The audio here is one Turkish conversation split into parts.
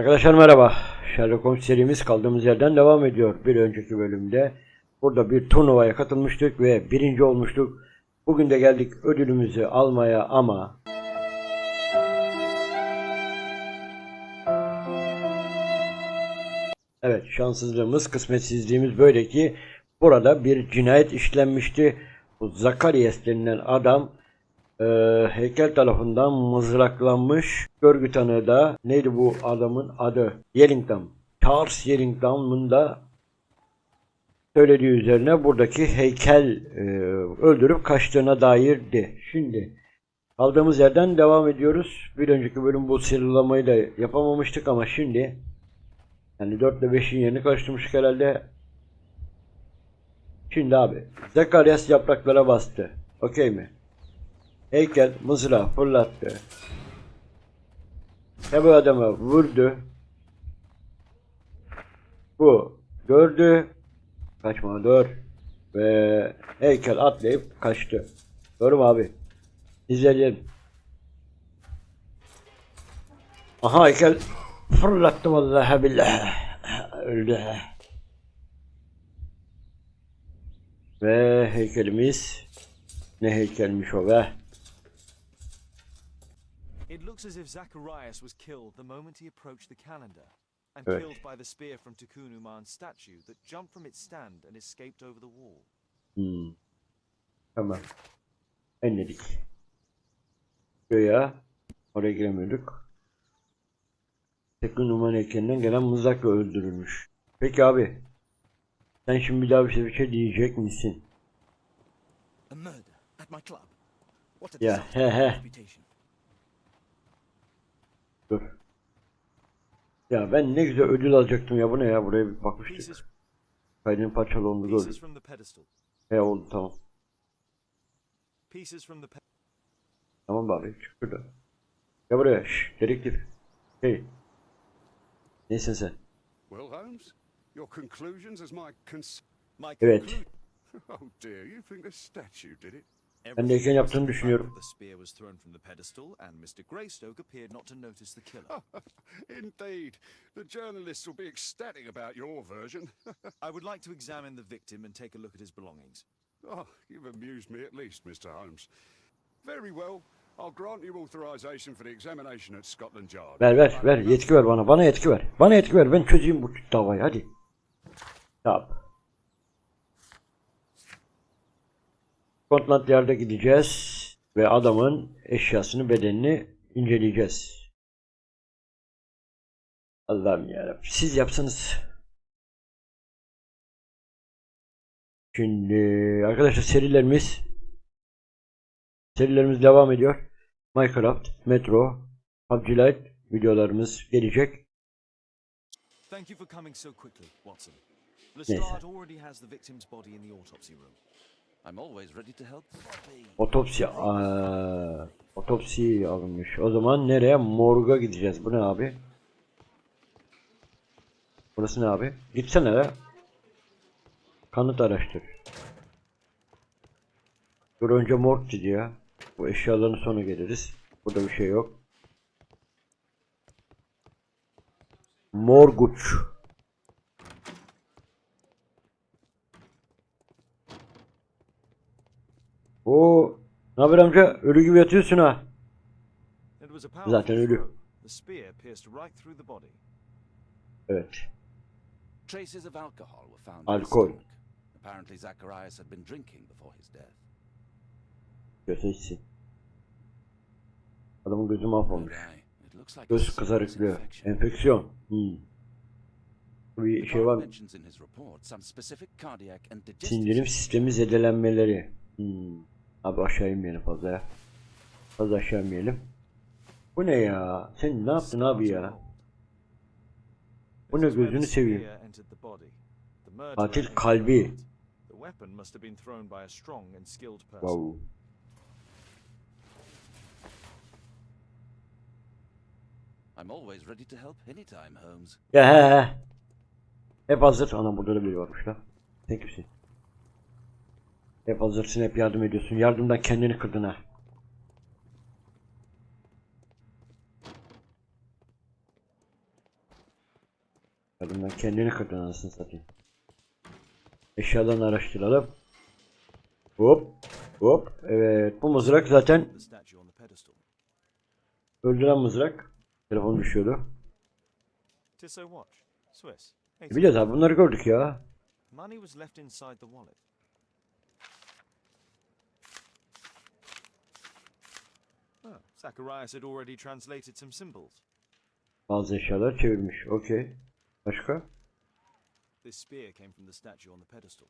Arkadaşlar merhaba. Sherlock Holmes serimiz kaldığımız yerden devam ediyor. Bir önceki bölümde burada bir turnuvaya katılmıştık ve birinci olmuştuk. Bugün de geldik ödülümüzü almaya ama Evet şanssızlığımız, kısmetsizliğimiz böyle ki burada bir cinayet işlenmişti. Bu Zakarias denilen adam e, heykel tarafından mızraklanmış. Görgü tanığı da neydi bu adamın adı? Yellington. Charles Yellington'un da söylediği üzerine buradaki heykel e, öldürüp kaçtığına dairdi. Şimdi kaldığımız yerden devam ediyoruz. Bir önceki bölüm bu sıralamayı da yapamamıştık ama şimdi yani 4 ile 5'in yerini karıştırmıştık herhalde. Şimdi abi Zekarias yapraklara bastı. Okey mi? Heykel mızrağı fırlattı. Bu adama vurdu. Bu gördü. Kaçma dur. Ve heykel atlayıp kaçtı. Doğru mu abi? İzleyelim. Aha heykel fırlattı vallahi billahi. Öldü. Ve heykelimiz ne heykelmiş o be. Looks as if Zacharias was killed the moment he approached the calendar, and Evet. killed by the spear from Tukunuman's statue that jumped from its stand and escaped over the wall. Hmm. Tamam. Enledik. Göya oraya giremiyorduk. Numara heykelinden gelen mızrakla öldürülmüş. Peki abi. Sen şimdi bir daha bir şey, bir şey diyecek misin? A murder at my club. What a Yeah, disaster heh, for my heh. reputation. Dur. Ya ben ne güzel ödül alacaktım ya bu ne ya buraya bir bakmıştık. Kaydının parçalı pieces gördüm. He oldu tamam. Tamam bari çık şurada. Gel buraya şşş dedektif. Hey. Neysin sen? Well, Holmes, your conclusions as my cons... My Evet. Oh dear, you think the statue did it? Ben de heykel yaptığını The düşünüyorum. The spear was thrown from the pedestal, and Mr. Greystoke appeared not to notice the killer. Indeed. The journalists will be ecstatic about your version. I would like to examine the victim and take a look at his belongings. oh, you've amused me at least, Mr. Holmes. Very well. I'll grant you authorization for the examination at Scotland Yard. Ver ver ver yetki ver bana. Bana yetki ver. Bana yetki ver. Ben çözeyim bu davayı hadi. Tamam. Scotland Yard'a gideceğiz ve adamın eşyasını bedenini inceleyeceğiz. Allah'ım yarabbim. Siz yapsanız. Şimdi arkadaşlar serilerimiz serilerimiz devam ediyor. Minecraft, Metro, PUBG Lite videolarımız gelecek. Thank you for coming so quickly, Watson. Lestrade already has the victim's body in the autopsy room. Otopsi aa, otopsi alınmış. O zaman nereye? Morga gideceğiz. Bu ne abi? Burası ne abi? Gitsene ya. Kanıt araştır. Dur önce morg dedi ya. Bu eşyaların sonra geliriz. Burada bir şey yok. Morguç. Oo, ne haber amca? Ölü gibi yatıyorsun ha. Zaten ölü. Evet. Alkol. Apparently Zacharias had been drinking before his death. Adamın gözü mahvolmuş. Göz kızarıklığı. Enfeksiyon. Hmm. Bir şey var Sindirim sistemi zedelenmeleri. Hmm. Abi aşağı inmeyelim fazla ya. Fazla aşağı inmeyelim. Bu ne ya? Sen ne yaptın abi ya? Bu ne gözünü seveyim. Katil kalbi. Wow. I'm always ready to help anytime, Holmes. Ya he he. Hep hazır. Ana burada da biri varmış lan. Sen kimsin? Hep hazırsın hep yardım ediyorsun. Yardımdan kendini kırdın ha. Kadından kendini kırdın anasını satayım. Eşyalarını araştıralım. Hop. Hop. Evet. Bu mızrak zaten öldüren mızrak. Telefon düşüyordu. E biliyoruz abi bunları gördük ya. Money was left inside the wallet. Oh, Zacharias had already translated some symbols. Bazı eşyalar çevirmiş. Okey. Başka? This spear came from the statue on the pedestal.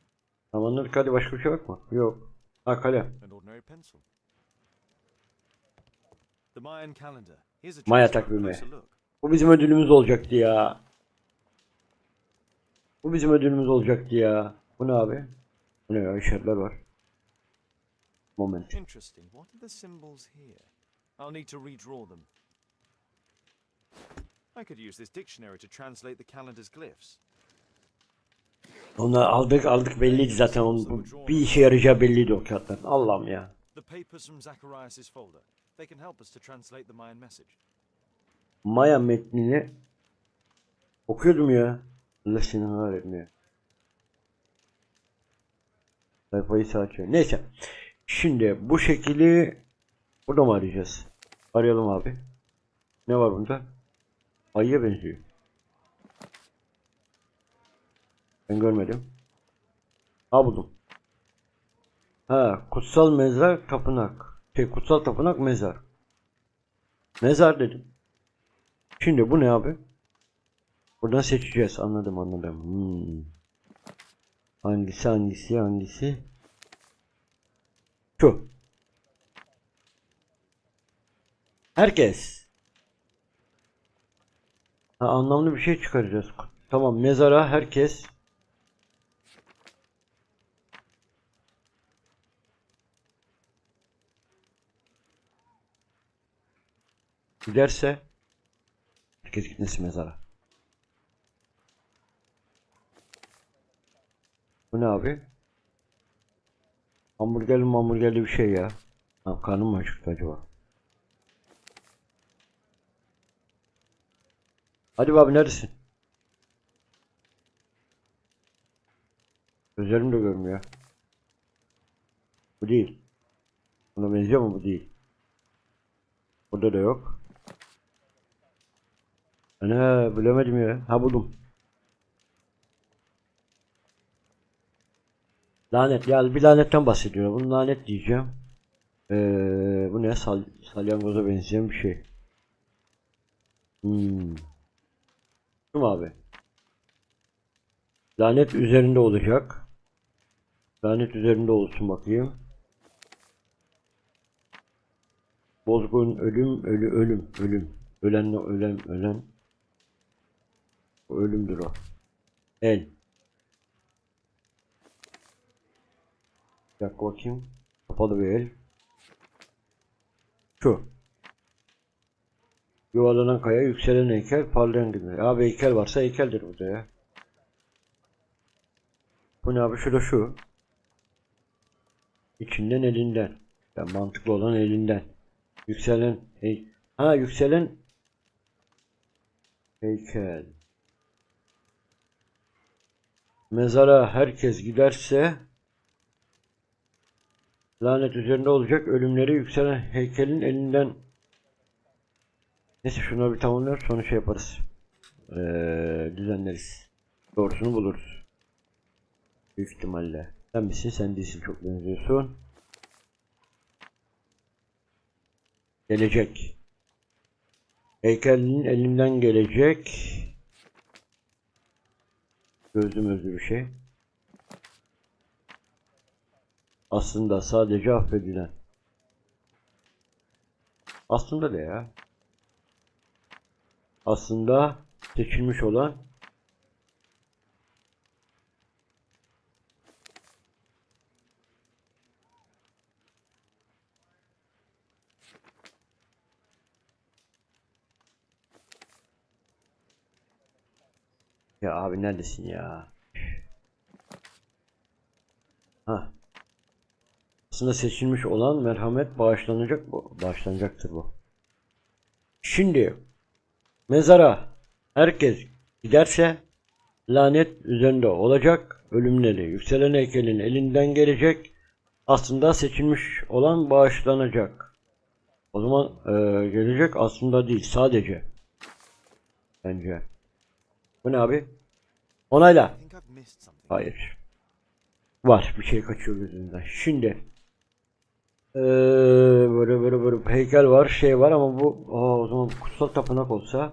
Tamam anladık hadi başka bir şey yok mu? Yok. Ha kalem. An ordinary pencil. The Mayan calendar. Here's a Maya takvimi. Bu bizim ödülümüz olacaktı ya. Bu bizim ödülümüz olacaktı ya. Bu ne abi? Bu ne ya? İşaretler var. Moment. Interesting. What are the symbols here? I'll need to redraw them. I could use this dictionary to translate the calendar's glyphs. Onu aldık aldık belliydi zaten. Onun bir işe yarayacağı belliydi o kağıtların. Allah'ım ya. The papers from Zacharias' folder. They can help us to translate the Mayan message. Maya metnini okuyordum ya. Allah seni kahretmiyor. Sayfayı sağ açıyor. Neyse. Şimdi bu şekli burada mı arayacağız? Arayalım abi. Ne var bunda? Ayıya benziyor. Ben görmedim. Ha buldum. Ha kutsal mezar tapınak. Şey kutsal tapınak mezar. Mezar dedim. Şimdi bu ne abi? Buradan seçeceğiz. Anladım anladım. Hmm. Hangisi hangisi hangisi? Şu. Herkes. Ha, anlamlı bir şey çıkaracağız. Tamam mezara herkes. Giderse Herkes gitmesi mezara. Bu ne abi? Hamburgerli hamburgerli bir şey ya. Ha, karnım mı acıktı acaba? Hadi abi neredesin? Gözlerim de görmüyor. Bu değil. Buna benziyor mu bu değil? Burada da yok. Ana bilemedim ya. Ha buldum. Lanet ya bir lanetten bahsediyor. Bunu lanet diyeceğim. Ee, bu ne? Sal salyangoza benzeyen bir şey. Hmm. Mu abi? Lanet üzerinde olacak. Lanet üzerinde olsun bakayım. Bozgun ölüm ölü ölüm ölüm. Ölenle ölen ölen. O ölümdür o. El. Bir dakika bakayım. Kapalı bir el. Şu. Yuvarlanan kaya, yükselen heykel, parlayan gibi. Abi heykel varsa heykeldir burada ya. Bu ne abi? Şu da şu. İçinden elinden. Yani mantıklı olan elinden. Yükselen hey ha yükselen heykel. Mezara herkes giderse lanet üzerinde olacak ölümleri yükselen heykelin elinden Neyse şunları bir tamamlar sonra şey yaparız. Ee, düzenleriz. Doğrusunu buluruz. Büyük ihtimalle. Sen misin? Sen değilsin. Çok benziyorsun. Gelecek. Heykelin elinden gelecek. Gözüm özlü bir şey. Aslında sadece affedilen. Aslında ne ya? Aslında seçilmiş olan Ya abi neredesin ya? Ha. Aslında seçilmiş olan merhamet bağışlanacak bu. Bağışlanacaktır bu. Şimdi mezara herkes giderse lanet üzerinde olacak. Ölümleri yükselen heykelin elinden gelecek. Aslında seçilmiş olan bağışlanacak. O zaman eee, gelecek aslında değil sadece. Bence. Bu ne abi? Onayla. Hayır. Var bir şey kaçıyor gözümden. Şimdi eee, böyle böyle böyle heykel var şey var ama bu aa, o zaman kutsal tapınak olsa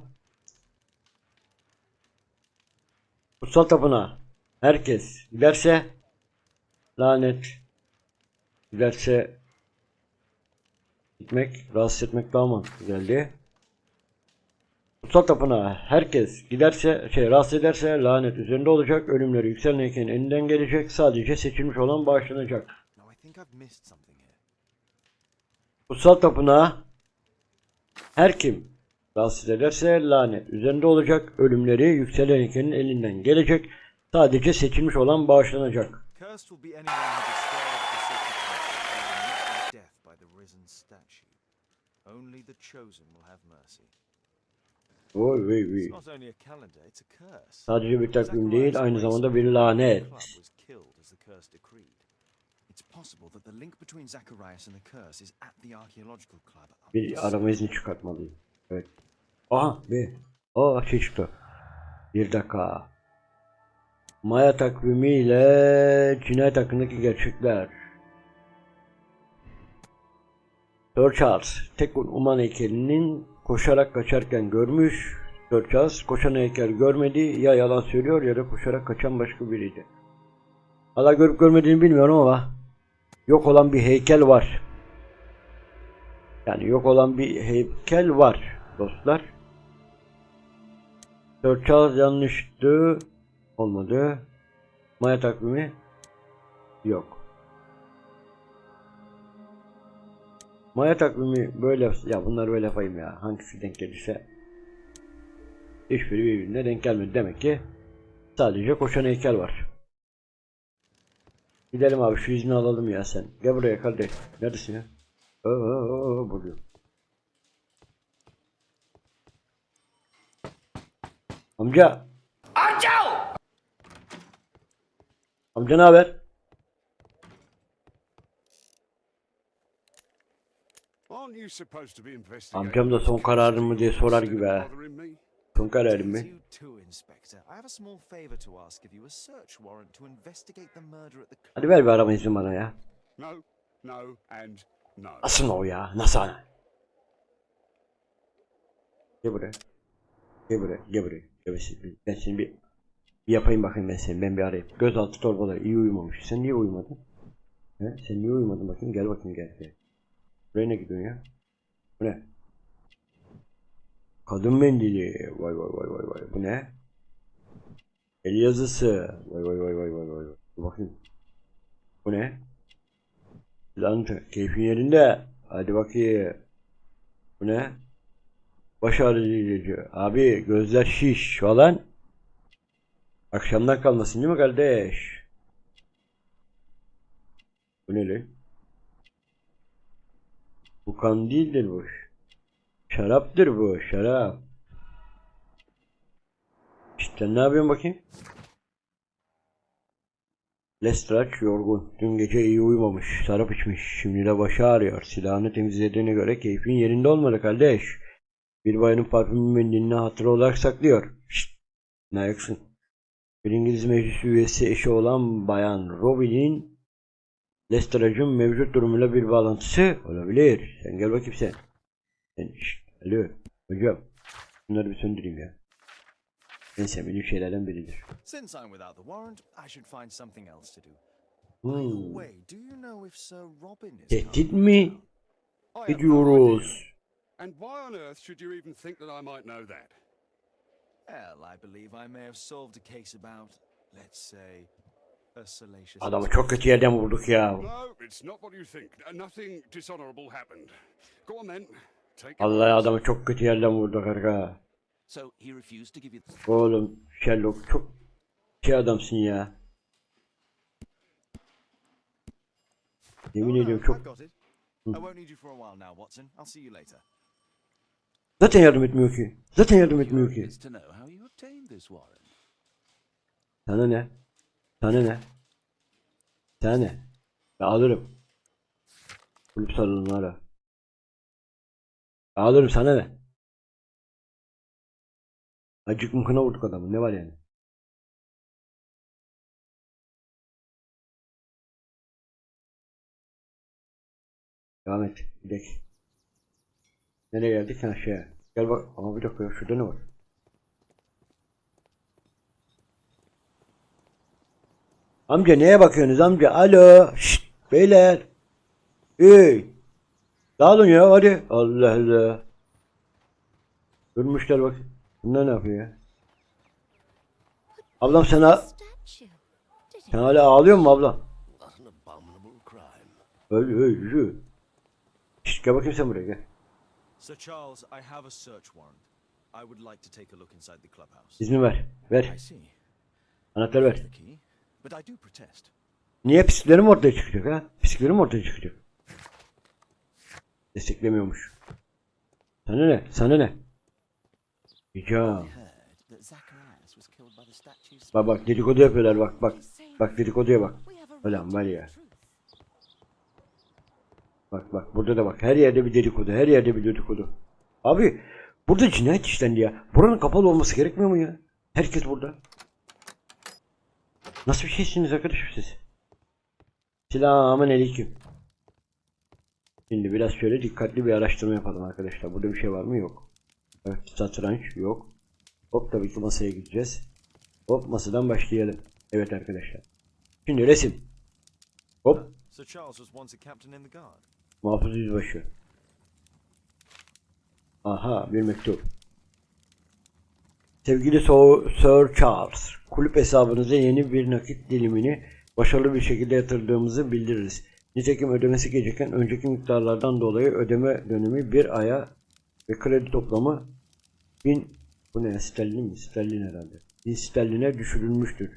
kutsal tapınağa herkes giderse lanet giderse gitmek rahatsız etmek daha mantıklı geldi. Kutsal tapınağa herkes giderse, şey rahatsız ederse lanet üzerinde olacak, ölümleri yükselen heykelin elinden gelecek, sadece seçilmiş olan bağışlanacak. Kutsal tapınağa her kim rahatsız ederse lanet üzerinde olacak, ölümleri yükselen heykelin elinden gelecek, sadece seçilmiş olan bağışlanacak. Only the chosen will have mercy. Oy vey vey. Sadece bir takvim değil, aynı zamanda bir lanet. was killed as the curse decreed. It's possible that the link between Zacharias and the curse is at the archaeological club. Bir arama izni çıkartmalıyım. Evet. Aha bir. Aa şey çıktı. Bir dakika. Maya takvimiyle cinayet hakkındaki gerçekler. Sir Charles, tek Uman heykelinin koşarak kaçarken görmüş. Sir Charles koşan heykel görmedi. Ya yalan söylüyor ya da koşarak kaçan başka biriydi. Allah görüp görmediğini bilmiyorum ama yok olan bir heykel var. Yani yok olan bir heykel var dostlar. Sir Charles yanlıştı. Olmadı. Maya takvimi yok. Maya takvimi böyle ya bunlar böyle yapayım ya. Hangisi denk gelirse hiçbiri birbirine denk gelmedi. Demek ki sadece koşan heykel var. Gidelim abi şu izni alalım ya sen. Gel buraya kardeş. Neredesin ya? Oo, buluyor. Amca. Amca. Amca ne haber? Amcam da son kararın mı diye sorar gibi ha. Son kararın mı? You too, Inspector. I have a small favor to ask of you. A search warrant to investigate the murder at the club. Hadi ver bir arama izni bana ya. No, no, and no. Nasıl o ya? Nasıl? Gel buraya. Gel buraya. Gel buraya. Buraya. Ben seni bir, bir yapayım bakayım ben seni. Ben bir arayayım. Gözaltı torbaları iyi uyumamış. Sen niye uyumadın? He? Sen niye uyumadın bakayım? Gel bakayım gel. gel. Buraya ne gidiyorsun ya? Bu ne? Kadın mendili. Vay vay vay vay vay. Bu ne? El yazısı. Vay vay vay vay vay vay. Bakayım. Bu ne? Lan keyfin yerinde. Hadi bakayım. Bu ne? Baş ağrıcı. Abi gözler şiş falan. Akşamdan kalmasın değil mi kardeş? Bu ne lan? Bu kan değildir bu. Şaraptır bu şarap. İşte ne yapıyorsun bakayım? Lestraç yorgun. Dün gece iyi uyumamış. Sarap içmiş. Şimdi de başı ağrıyor. Silahını temizlediğine göre keyfin yerinde olmalı kardeş. Bir bayanın parfümü mendilini hatıra olarak saklıyor. Şşt. Ne ayaksın? Bir İngiliz meclis üyesi eşi olan bayan Robin'in Lestraç'ın mevcut durumuyla bir bağlantısı olabilir. Sen gel bakayım sen. Sen şşt. Alo. Hocam. Bunları bir söndüreyim ya. En sevmediğim şeylerden biridir. Since I'm without the warrant, I should find something else to do. Hmm. Tehdit mi I And why on earth should you even think that I might know that? Well, I believe I may have solved a case about, let's say, a salacious. Adamı çok kötü yerden vurduk ya. No, it's not what you think. Uh, Nothing dishonorable happened. Go on then. Take it. Vallahi adamı çok kötü yerden vurduk arka. So he refused to give you. Oğlum Sherlock çok şey adamsın ya. Yemin Oh, ediyorum I've çok got it. I won't need you for a while now, Watson. I'll see you later. Zaten yardım etmiyor ki. Zaten yardım etmiyor ki. Sana ne? Sana ne? Sana ne? Ben alırım. Kulüp salonları. Ben alırım sana ne? Acık mıkına vurduk adamı. Ne var yani? Devam et. Gidelim. Nereye geldik? Ha şeye. Gel bak. Ama bir dakika ya. Şurada ne var? Amca neye bakıyorsunuz amca? Alo. Şşt. Beyler. Hey. Dağılın ya hadi. Allah Allah. Durmuşlar bak. Bunlar ne yapıyor ya? Ablam sen, ha- sen hala ağlıyor mu ablam? Öyle öyle yürü. Şşt gel bakayım sen buraya gel. Sir Charles, I have a search warrant. I would like to take a look inside the clubhouse. İzni ver. Ver. I see. Anahtarı ver. The key. But I do protest. Niye pisliklerim ortaya çıkacak ha? Pisliklerim ortaya çıkacak. Desteklemiyormuş. Sana ne? Sana ne? Rica. Heard that Zacharias was killed by the statue's Bak bak dedikodu yapıyorlar bak bak. Bak dedikoduya bak. Ulan var ya. Bak bak burada da bak. Her yerde bir dedikodu. Her yerde bir dedikodu. Abi burada cinayet işlendi ya. Buranın kapalı olması gerekmiyor mu ya? Herkes burada. Nasıl bir şeysiniz arkadaşım siz? Selamun aleyküm. Şimdi biraz şöyle dikkatli bir araştırma yapalım arkadaşlar. Burada bir şey var mı? Yok. Evet, satranç yok. Hop tabii ki masaya gideceğiz. Hop masadan başlayalım. Evet arkadaşlar. Şimdi resim. Hop. Sir Charles was once a captain in the guard. Muhafız yüzbaşı. Aha bir mektup. Sevgili Sir Charles, kulüp hesabınıza yeni bir nakit dilimini başarılı bir şekilde yatırdığımızı bildiririz. Nitekim ödemesi geciken önceki miktarlardan dolayı ödeme dönemi bir aya ve kredi toplamı 1000 bu ne sterlin mi? Sterlin herhalde. 1000 sterline düşürülmüştür.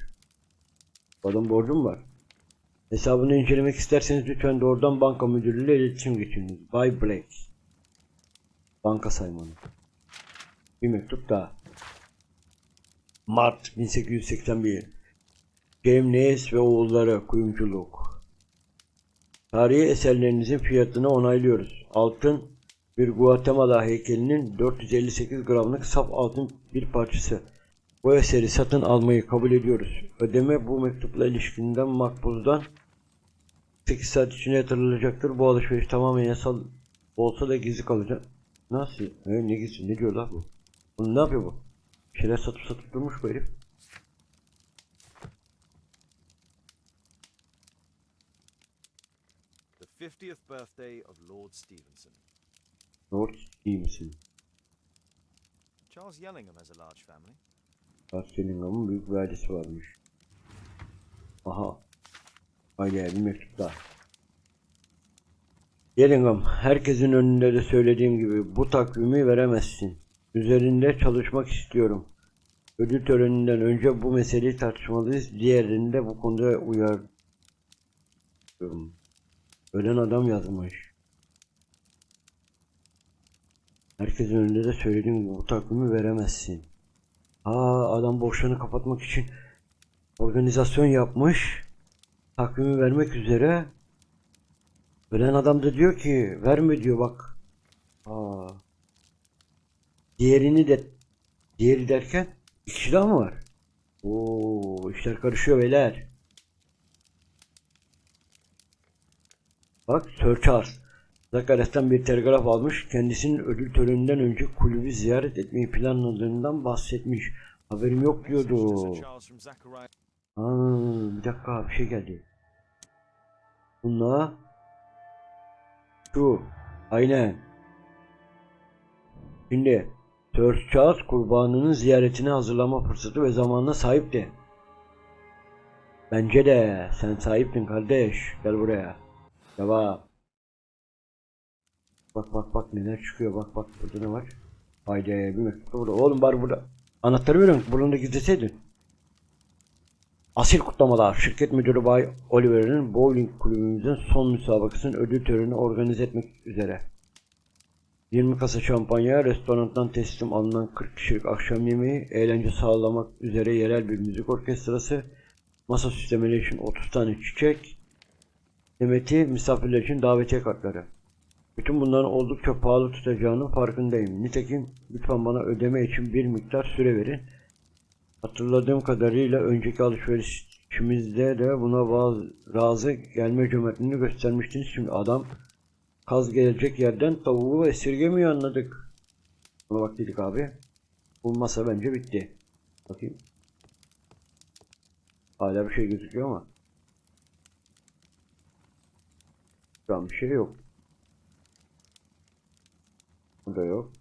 Adam borcum var. Hesabını incelemek isterseniz lütfen doğrudan banka müdürüyle iletişim geçiniz. Bay Blake. Banka saymanı. Bir mektup daha. Mart 1881. James Nace ve oğulları kuyumculuk. Tarihi eserlerinizin fiyatını onaylıyoruz. Altın bir Guatemala heykelinin 458 gramlık saf altın bir parçası. Bu eseri satın almayı kabul ediyoruz. Ödeme bu mektupla ilişkinden makbuzdan 8 saat içinde yatırılacaktır. Bu alışveriş tamamen yasal olsa da gizli kalacak. Nasıl? E, ne gizli? Ne diyor lan bu? Bunu ne yapıyor bu? Bir şeyler satıp satıp durmuş bu herif. The 50th birthday of Lord Stevenson. Lord misin? Charles Yellingham has a large family. Buckingham'ın büyük bir ailesi varmış. Aha. Aileye bir mektup daha. Yellingham, herkesin önünde de söylediğim gibi bu takvimi veremezsin. Üzerinde çalışmak istiyorum. Ödül töreninden önce bu meseleyi tartışmalıyız. Diğerini de bu konuda uyarıyorum. Ölen adam yazmış. Herkesin önünde de söylediğim gibi bu takvimi veremezsin. Aa adam borçlarını kapatmak için organizasyon yapmış. Takvimi vermek üzere. Ölen adam da diyor ki verme diyor bak. Aa. Diğerini de diğeri derken iki kişi daha mı var? Oo işler karışıyor beyler. Bak Sir Charles. Zacharias'tan bir telgraf almış. Kendisinin ödül töreninden önce kulübü ziyaret etmeyi planladığından bahsetmiş. Haberim yok diyordu. Aa, bir dakika bir şey geldi. Bunlar şu aynen. Şimdi Sir Charles kurbanının ziyaretine hazırlama fırsatı ve zamanına sahipti. Bence de sen sahiptin kardeş. Gel buraya. Devam. Bak bak bak neler çıkıyor bak bak burada ne var? Haydi bir mektup burada. Oğlum bari burada. Anahtarı veriyorum. Bunu da gizleseydin. Asil kutlamalar. Şirket müdürü Bay Oliver'ın bowling kulübümüzün son müsabakasının ödül törenini organize etmek üzere. 20 kasa şampanya, restorandan teslim alınan 40 kişilik akşam yemeği, eğlence sağlamak üzere yerel bir müzik orkestrası, masa süslemeleri için 30 tane çiçek, demeti misafirler için davetiye kartları. Bütün bunların oldukça pahalı tutacağının farkındayım. Nitekim lütfen bana ödeme için bir miktar süre verin. Hatırladığım kadarıyla önceki alışverişimizde de buna bazı razı gelme cömertliğini göstermiştiniz. Şimdi adam kaz gelecek yerden tavuğu esirgemiyor anladık. Buna bak dedik abi. Bu masa bence bitti. Bakayım. Hala bir şey gözüküyor ama. Şu an bir şey yok. Burada yok.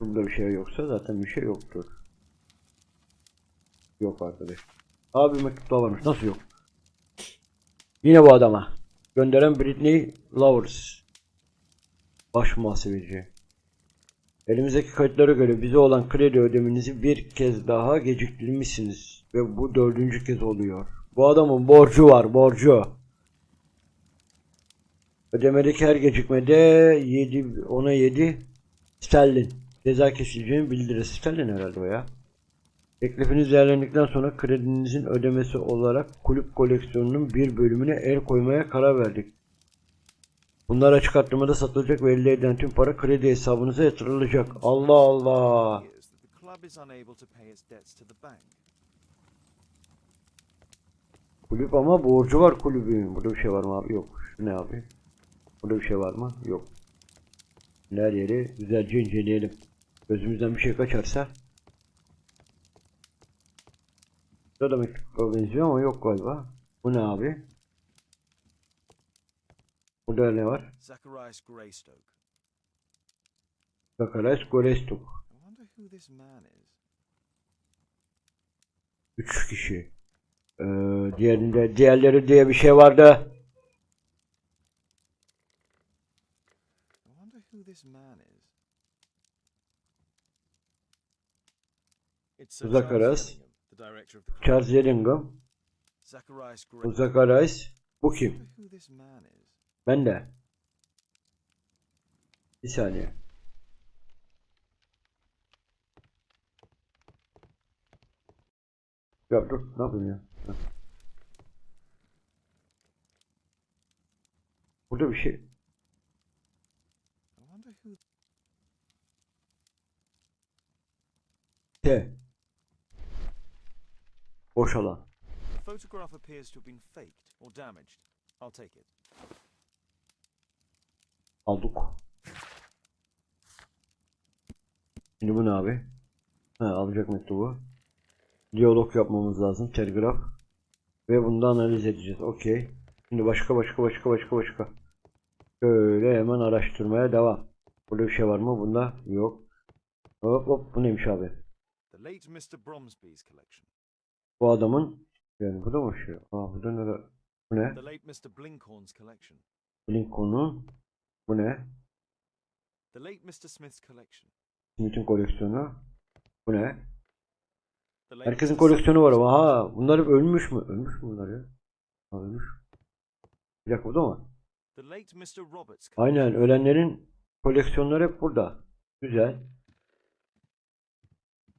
Burada bir şey yoksa zaten bir şey yoktur. Yok arkadaş. Abi mektup varmış. Nasıl yok? Yine bu adama. Gönderen Britney Lovers. Baş muhasebeci. Elimizdeki kayıtlara göre bize olan kredi ödemenizi bir kez daha geciktirmişsiniz. Ve bu dördüncü kez oluyor. Bu adamın borcu var borcu. Ödemedeki her gecikmede 7 ona 7 sterlin ceza kesileceğini bildirir. Sterlin herhalde o ya. Teklifiniz değerlendikten sonra kredinizin ödemesi olarak kulüp koleksiyonunun bir bölümüne el koymaya karar verdik. Bunlar açık arttırmada satılacak ve elde edilen tüm para kredi hesabınıza yatırılacak. Allah Allah. Kulüp ama borcu var kulübün. Burada bir şey var mı abi? Yok. Şu ne abi? Burada bir şey var mı? Yok. Her yeri güzelce inceleyelim. Gözümüzden bir şey kaçarsa. Burada da mektuba benziyor ama yok galiba. Bu ne abi? Burada ne var? Zacharias Greystoke. Man is. 3 kişi. Ee, diğerinde diğerleri diye bir şey vardı. Zacharias. Charles Yellingham. Zacharias Bu. Zakarais. Bu kim? Ben de. Bir saniye. Ya dur ne yapayım ya? Burada bir şey. T. Boş alan. Photograph appears to have been faked or damaged. I'll take it. Aldık. Şimdi bu ne abi? Ha, alacak mektubu. Diyalog yapmamız lazım. Telgraf. Ve bunu da analiz edeceğiz. Okey. Şimdi başka başka başka başka başka. Şöyle hemen araştırmaya devam. Burada bir şey var mı? Bunda yok. Hop hop bu neymiş abi? The late Mr. Bromsby's collection. Bu adamın yani bu da mı şey? Aa burada ne? Bu ne? Lincoln'un bu ne? The late Mr. Smith's collection. Smith'in koleksiyonu. Bu ne? Herkesin koleksiyonu var ama ha bunlar hep ölmüş mü? Ölmüş mü bunlar ya? Ha, ölmüş. Bir dakika burada mı? Aynen ölenlerin koleksiyonları hep burada. Güzel.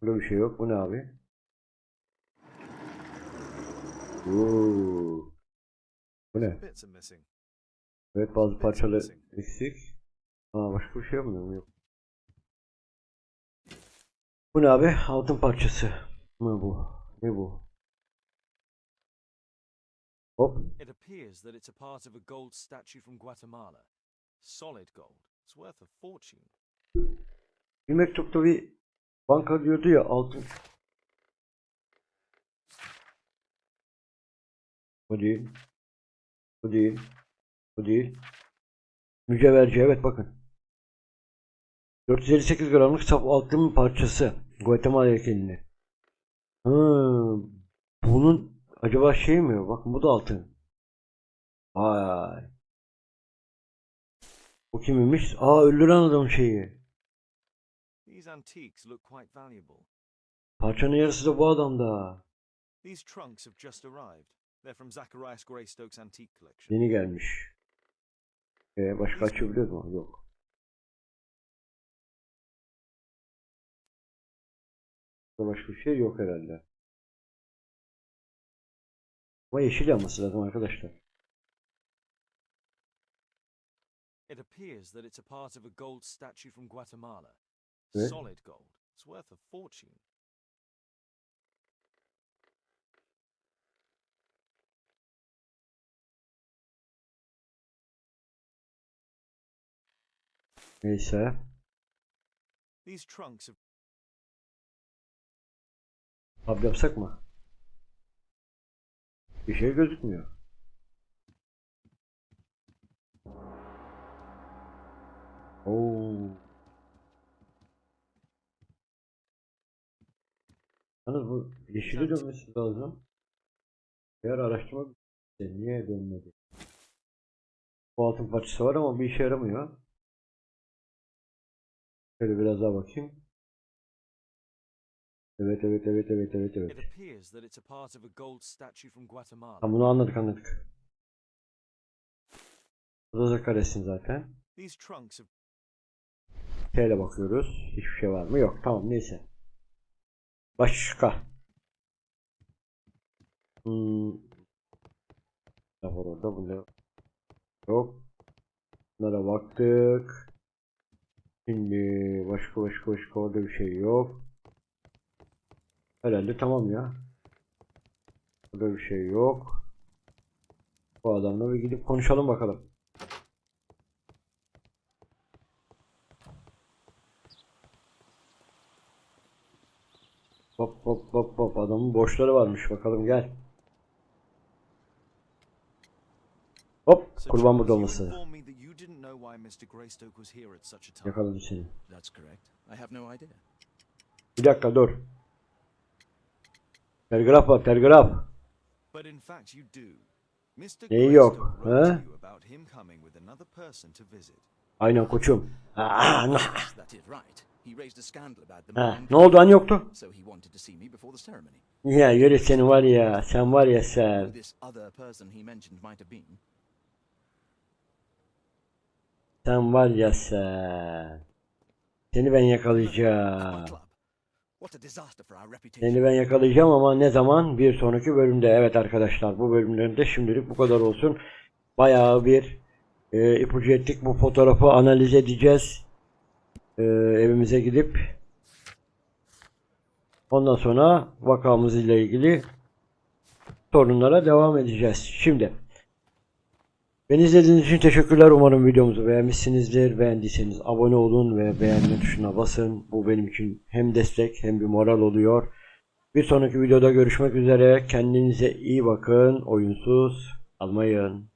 Burada bir şey yok. Bu ne abi? Oo. Bu ne? Evet bazı parçaları eksik. Aa başka bir şey yapmıyor mu? Yok. Bu ne abi? Altın parçası. Ne bu? Ne bu? Hop. It appears that it's a part of a gold statue from Guatemala. Solid gold. It's worth a fortune. Bir mektupta bir banka diyordu ya altın. Bu değil. Bu değil. Bu değil. Mücevherci evet bakın. 458 gramlık saf altın parçası. Guatemala heykelini. Hmm. Bunun acaba şey mi? Bakın bu da altın. Vay. Bu kimmiş? Aa öldüren adamın şeyi. These antiques look quite valuable. Parçanın yarısı da bu adamda. These trunks have just arrived. They're from Zacharias Greystoke's antique collection. Yeni gelmiş. Ee, başka açabiliyor mu? Yok. Başka bir şey yok herhalde. Ama yeşil yanması lazım arkadaşlar. It appears that it's a part of a gold statue from Guatemala. Solid gold. It's worth a fortune. Neyse. Tab yapsak mı? Bir şey gözükmüyor. Oo. Yalnız bu yeşili dönmesi lazım. Eğer araştırma niye dönmedi? Bu altın parçası var ama bir işe yaramıyor. Şöyle biraz daha bakayım. Evet evet evet evet evet evet. Tamam bunu anladık anladık. Bu da Zakares'in zaten. İle bakıyoruz. Hiçbir şey var mı? Yok. Tamam neyse. Başka. Hmm. Ne var orada? Bu ne? Yok. Bunlara baktık. Şimdi başka başka başka orada bir şey yok. Herhalde tamam ya. Burada bir şey yok. Bu adamla bir gidip konuşalım bakalım. Hop hop hop hop adamın borçları varmış bakalım gel. Hop kurban burada olması. informed me that you didn't know why Mr. Greystoke was here at such a time. Yakaladım seni. That's correct. I have no idea. Bir dakika dur. Telgraf var telgraf. But in fact you do. Mr. Neyi yok, he? about him coming with another person to visit. Aynen koçum. Aa, nah. Yes, that is right. He raised a scandal about the Ha, ne oldu hani yoktu? so he wanted to see me before the ceremony. Ya yürü seni var ya sen var ya Who sen. this other person he mentioned might have been. Sen var ya sen. Seni ben yakalayacağım. Seni ben yakalayacağım ama ne zaman? Bir sonraki bölümde. Evet arkadaşlar bu bölümlerinde şimdilik bu kadar olsun. Bayağı bir e, ipucu ettik. Bu fotoğrafı analiz edeceğiz. E, evimize gidip ondan sonra vakamız ile ilgili sorunlara devam edeceğiz. Şimdi Beni izlediğiniz için teşekkürler. Umarım videomuzu beğenmişsinizdir. Beğendiyseniz abone olun ve beğenme tuşuna basın. Bu benim için hem destek hem bir moral oluyor. Bir sonraki videoda görüşmek üzere. Kendinize iyi bakın. Oyunsuz almayın.